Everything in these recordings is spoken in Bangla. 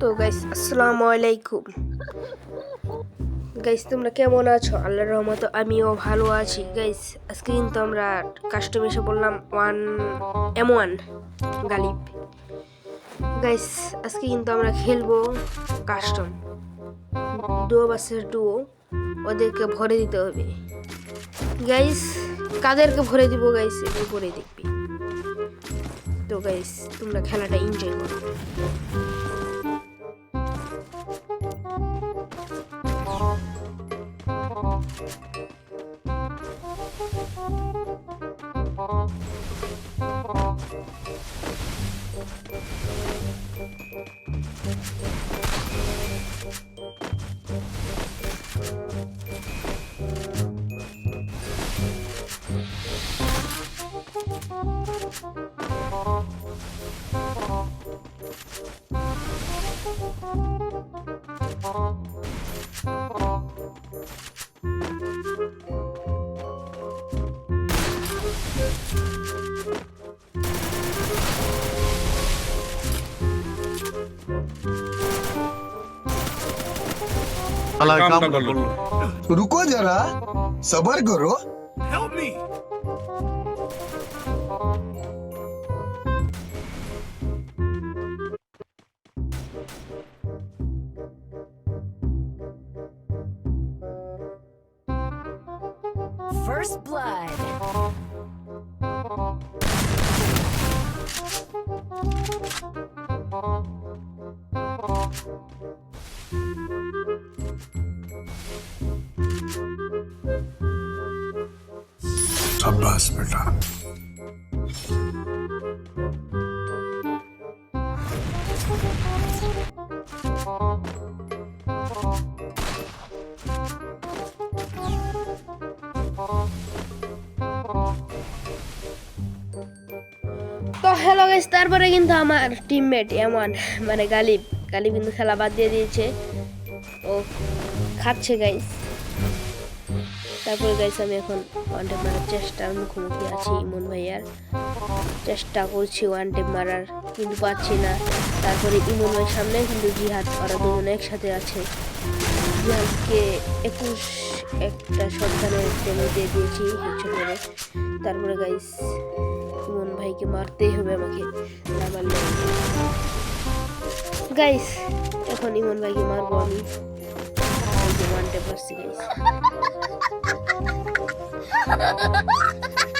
তো গাইস আসসালামু আলাইকুম। গাইস তোমরা কেমন আছো? আল্লাহর রহমত আমিও ভালো আছি। গাইস আজকে কিন্তু আমরা কাস্টম এসে বললাম one M one Ghalib. Guys আজকে কিন্তু আমরা খেলব কাস্টম ডুয়ো বাসের ডুয়ো ওদেরকে ভরে দিতে হবে। গাইস কাদেরকে ভরে দিব গাইস একটু করে দেখবি। তো গাইস তোমরা খেলাটা এনজয় করো। Thank you. अलग काम काम का कर कर लो लो रुको जरा सबर करो First blood. সাব্বাস বেটা। তো হ্যালো গেছে তারপরে কিন্তু আমার টিমমেট এমন মানে গালিব। গালিব কিন্তু খেলা বাদ দিয়ে দিয়েছে। ও খাচ্ছে গাইস তারপরে গাইস আমি এখন ওয়ান টেপ মারার চেষ্টার মুখোমুখি আছি, ইমন ভাইয়ার। চেষ্টা করছি ওয়ান টেপ মারার, কিন্তু পাচ্ছি না। তারপরে ইমন ভাইয়ের সামনে কিন্তু জিহাদ ওরা দুজন একসাথে আছে। জিহাদকে একুশ একটা সন্তানের টেনে দিয়ে দিয়েছি হেডশট করে তারপরে গাইস ইমন ভাইকে মারতেই হবে আমাকে, না মারলে গাইস এখন ইমন ভাইকে মারবো আমি। edebilirsiniz.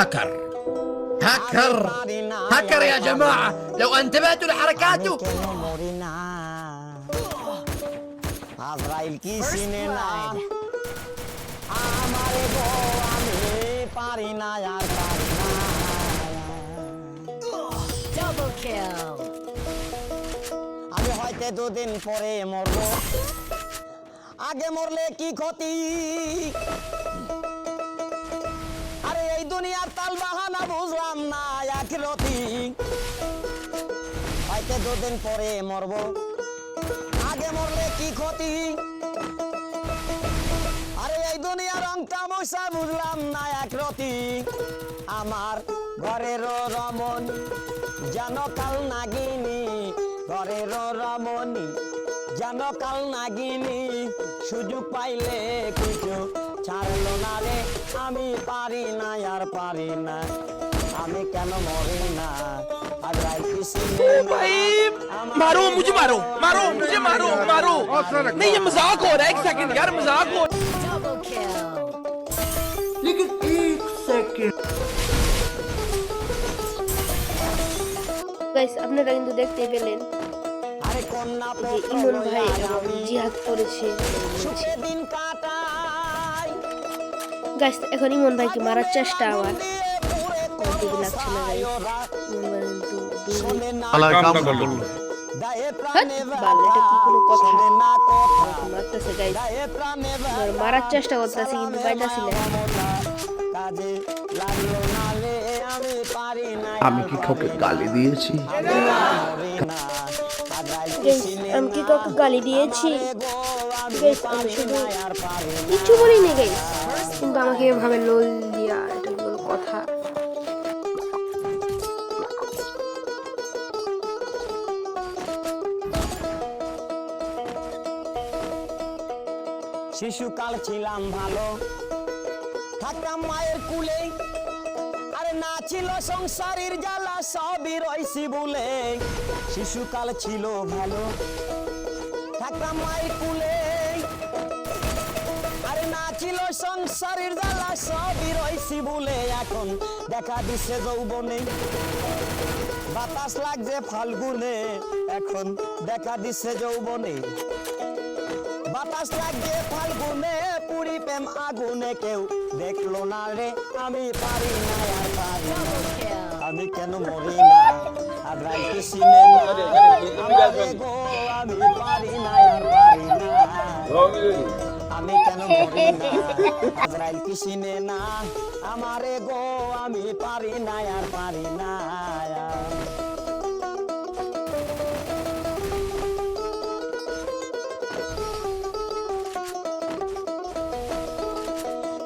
هاكر هاكر هاكر يا جماعة لو انتبهتوا لحركاته আজরাইল কি First চিনে না blood. আমারে গো আমি পারি না আর পারি না Double kill. আমি হয়তো দুদিন পরে মরবো আগে মরলে কি ক্ষতি আরে এই দুনিয়ার তাল বাহানা বুঝলাম না, এক রতি। দুদিন পরে মরবো। আগে মরলে কি ক্ষতি? আরে এই দুনিয়ার রং তামসা বুঝলাম না, এক রতি। আমার ঘরের রমন যেন কাল নাগিনী, ঘরের রমণী, যেন কাল নাগিনী, সুযোগ পাইলে কিছু ছাড়লো না রে আমি পারি না আর পারি না আমি কেন মরি না আর রাইতেছি मारो मुझे मारो मारो मुझे मारो मारो नहीं ये मजाक हो रहा है एक सेकंड यार मजाक हो Double kill. গাইস আপনারা কিন্তু দেখতেই পেলেন আরে কন্যা যে পুত্র ইমন ভাই লইয়া এবং আমি জিহাদ করেছে সুখে দিন কাটাই গাইস এখন ইমন ভাইকে মারার চেষ্টা আমার। লাগছে না গাইস ইমন ভাই কিন্তু কাম করল। এবার মারার চেষ্টা করতেছে কিন্তু পাইতাছি না। আমি কি কাউকে গালি দিয়েছি? আমি কি কাউকে গালি দিয়েছি? আমি শুধু কিছু বলিনি গাইস কিন্তু আমাকে এভাবে লোল দিয়া এটা কথা। শিশুকাল ছিলাম ভালো, থাকতাম মায়ের কুলে, আরে না ছিল সংসারের জ্বালা, সবই রইছি বলে। শিশুকাল ছিল ভালো, থাকতাম মায়ের কুলে ছিল সংসারের জ্বালা সবই রইছি বলে এখন দেখা দিছে যৌবনে বাতাস লাগছে ফাল্গুনে এখন দেখা দিছে যৌবনে বাতাস লাগছে ফাল্গুনে পুরি প্রেম আগুনে কেউ দেখল না রে আমি পারি না আর পারি. আমি কেন মরি না আর রাইতে সিনে না আমারে আমি পারি না আর পারি না আমি কেন মরি না? আজরাইল কি সিনে না? আমারে গো আমি পারি না আর পারি না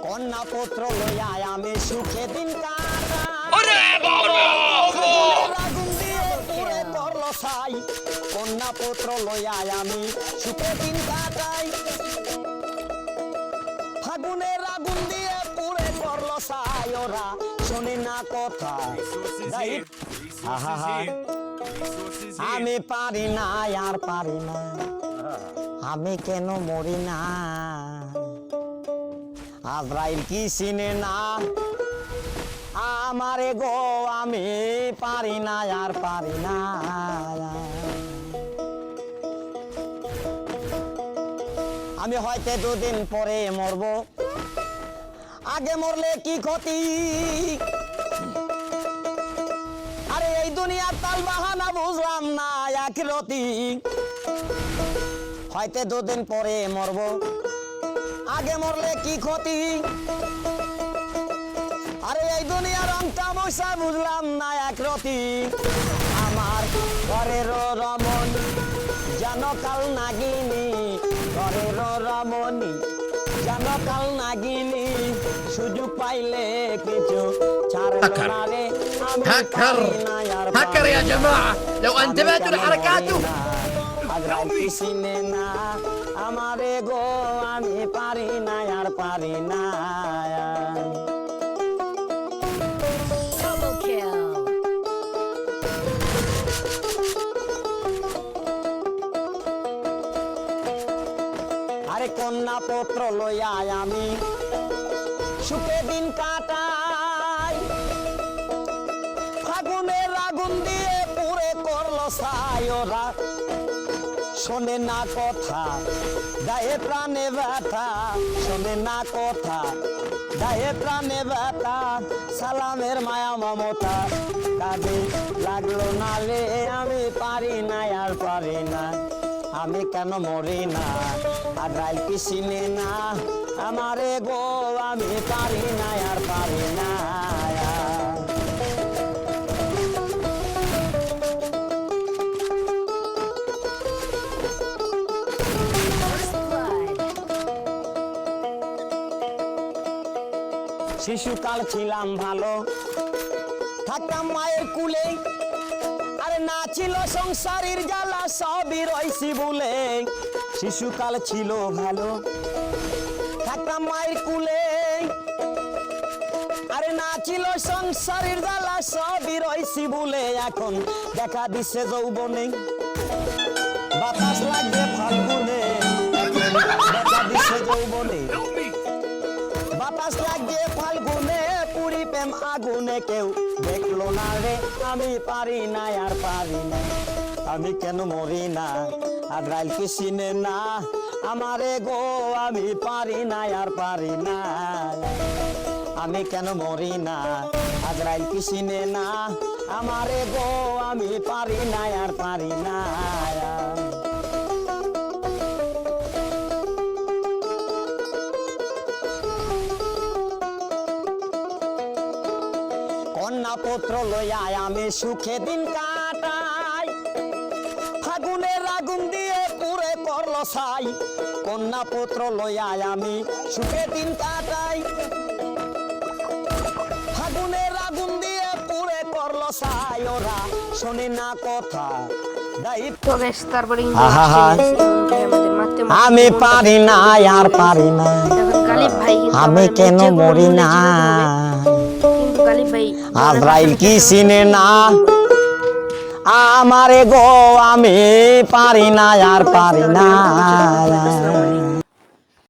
কন্যা পুত্র লইয়া আমি সুখে দিন কন্যা পুত্র লইয়া আমি সুখে দিন কাটাই। আগুন দিয়ে করল ছাই শোনে না কথা আমি পারি না আর পারি না। আমি কেন মরি না? আজরাইল কি চিনে না? আমারে গো আমি পারি না আর পারি না। আমি হয়তো দুদিন পরে মরব। আগে মরলে কি ক্ষতি? আরে এই দুনিয়ার তাল বাহানা বুঝলাম না, এক রতি। হয়তো দুদিন পরে মরব। আগে মরলে কি ক্ষতি? আরে এই দুনিয়ার রং তামসা বুঝলাম না, এক রতি। আমার ঘরের রমন যেন কাল নাগিনি, ঘরের রমণী। যেন কাল নাগিনি সুযোগ পাইলে কিছু ছাড় هكر. না রে আমি هكر. পারি না আর هكر يا পারি না। جماعة لو انتبهتوا لحركاته আগ্রাই চিনে না আমারে গো আমি পারি না আর পারি না ফাগুনের আগুন দিয়ে পুরে করল ওরা শোনে না কথা, গায়ে প্রাণে ব্যথা। শোনে না কথা, গায়ে প্রাণে ব্যথা। সালামের মায়া মমতা, কাজে লাগল না রে। আমি পারি না, আর পারি না। আমি কেন মরি না? আর রাইল কি না আমারে গো আমি পারি না, আর পারি না। শিশুকাল ছিলাম ভালো। থাকতাম মায়ের কুলে, আরে না ছিল সংসারের জ্বালা, সবই রইছি বলে। শিশুকাল ছিল ভালো। থাকতাম মায়ের কুলে, আরে না ছিল সংসারের জ্বালা, সবই রইছি বলে। এখন দেখা দিচ্ছে যৌবনে। বাতাস লাগবে ফাল্গুনে। দেখা দিচ্ছে যৌবনে। আগুনে কেউ দেখল না রে। আমি পারি না, আর পারি না। আমি কেন মরি না? আজরাইল কি চিনে না? আমারে গো আমি পারি না, আর পারি না। আমি কেন মরি না? আজরাইল কি চিনে না? আমারে গো আমি পারি না, আর পারি না। কন্যা পুত্র লইয়া আমি সুখে দিন কাটাই। ফাগুনের আগুন দিয়ে পুরে করল ছাই। কন্যা পুত্র লইয়া আমি সুখে দিন কাটাই। ফাগুনের আগুন দিয়ে পুরে করল ছাই ওরা। শোনে না কথা আমি পারি না আর পারি না। আমি কেন মরি না? আজরাইল কি চিনে না? আমারে গো আমি পারি না আর পারি না।